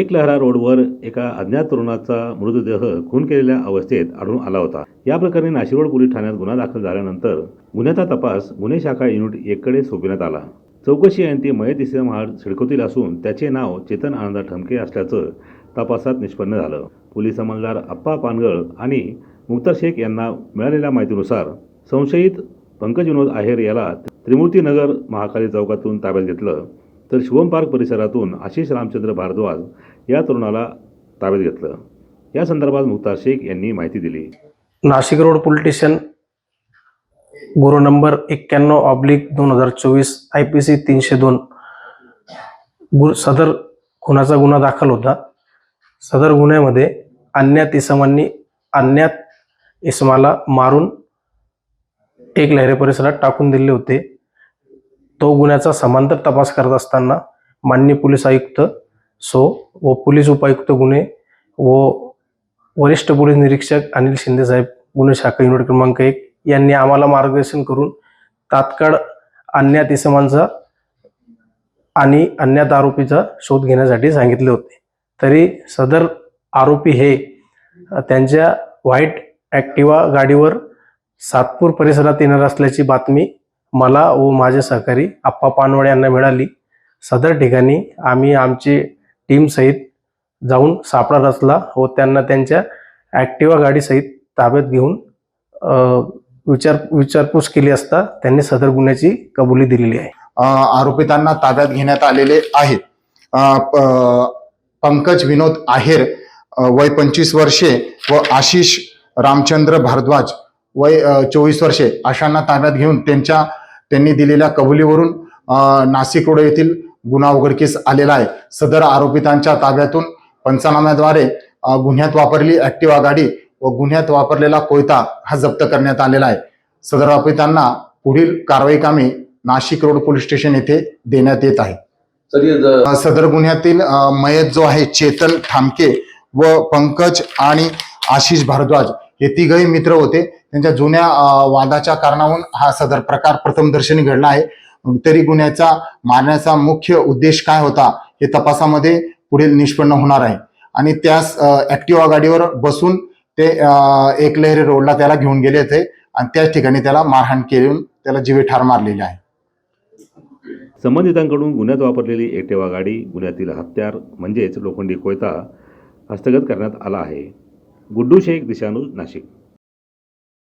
एक लहरा रोडवर एका अज्ञात तरुणाचा मृतदेह खून केलेल्या अवस्थेत आढळून आला होता. या प्रकरणी नाशिक रोड पोलीस ठाण्यात गुन्हा दाखल झाल्यानंतर गुन्ह्याचा तपास गुन्हे शाखा युनिट एककडे सोपविण्यात आला. चौकशी अंती मयत इसम महाड सिडकोतील असून त्याचे नाव चेतन आनंदा ठमके असल्याचं तपासात निष्पन्न झालं. पोलीस अंमलदार अप्पा पानगळ आणि मुक्तार शेख यांना मिळालेल्या माहितीनुसार संशयित पंकज विनोद आहेर याला त्रिमूर्तीनगर महाकाली चौकातून ताब्यात घेतलं. तर शिवम पार्क परिसरातून आशिष रामचंद्र भारद्वाज या तरुणाला ताब्यात घेतलं. या संदर्भात मुक्तार शेख यांनी माहिती दिली. नाशिक रोड पोलीस स्टेशन गुरु नंबर एक्क्याण्णव ऑब्लिक दोन हजार चोवीस आय पी सी तीनशे दोन. गु सदर खुनाचा गुन्हा दाखल होता. सदर गुन्ह्यामध्ये अज्ञात इसमांनी अज्ञात इसमाला मारून एक लहरे परिसरात टाकून दिले होते. तो गुन्ह्याचा समांतर तपास करत असताना माननीय पोलीस आयुक्त सो व पोलीस उपायुक्त गुन्हे व वरिष्ठ पोलीस निरीक्षक अनिल शिंदे साहेब गुन्हे शाखा युनिट क्रमांक एक यांनी आम्हाला मार्गदर्शन करून तात्काळ अज्ञात इसमांचा आणि अज्ञात आरोपीचा शोध घेण्यासाठी सांगितले होते. तरी सदर आरोपी हे त्यांच्या व्हाईट ॲक्टिवा गाडीवर सातपूर परिसरात येणार असल्याची बातमी मला व माझे सहकारी आप्पा पानवडे यांना मिळाली. सदर ठिकाणी आम्ही आमची टीमसहित जाऊन सापळा रचला व त्यांना त्यांच्या ॲक्टिवा गाडीसहित ताब्यात घेऊन विचार विचारपूस केली असता त्यांनी सदर गुन्ह्याची कबुली दिलेली आहे. आरोपितांना ताब्यात घेण्यात आलेले आहेत. प- पंकज विनोद आहेर वय पंचवीस वर्षे व आशिष रामचंद्र भारद्वाज वय चोवीस वर्षे अशांना ताब्यात घेऊन त्यांच्या त्यांनी दिलेल्या कबुलीवरून नाशिक रोड येथील गुन्हा उघडकीस आलेला आहे. सदर आरोपितांच्या ताब्यातून पंचनाम्याद्वारे गुन्ह्यात वापरली ऍक्टिवा गाडी व गुन्ह्यात वापरलेला कोयता हा जप्त करण्यात आलेला आहे. सदर आरोपितांना पुढील कारवाई कामे नाशिक रोड पोलीस स्टेशन येथे देण्यात येत आहे. सदर गुन्ह्यातील मयत जो आहे चेतन ठामके व पंकज आणि आशिष भारद्वाज हे तिघही मित्र होते. त्यांच्या जुन्या वादाच्या कारणावरून हा सदर प्रकार प्रथमदर्शनी घडला आहे. तरी गुन्ह्याचा मारण्याचा मुख्य उद्देश काय होता हे तपासामध्ये पुढील निष्पन्न होणार आहे. आणि त्यास ऍक्टिवा गाडीवर बसून ते एक एकलहरी रोडला त्याला घेऊन गेले होते आणि त्याच ठिकाणी त्याला मारहाण केली त्याला जीवे ठार मारलेली आहे. संबंधितांकडून गुन्ह्यात वापरलेली एकटेवा गाडी गुन्ह्यातील हत्यार म्हणजेच लोखंडी कोयता हस्तगत करण्यात आला आहे. गुड्डू शेख दिशानूज नाशिक.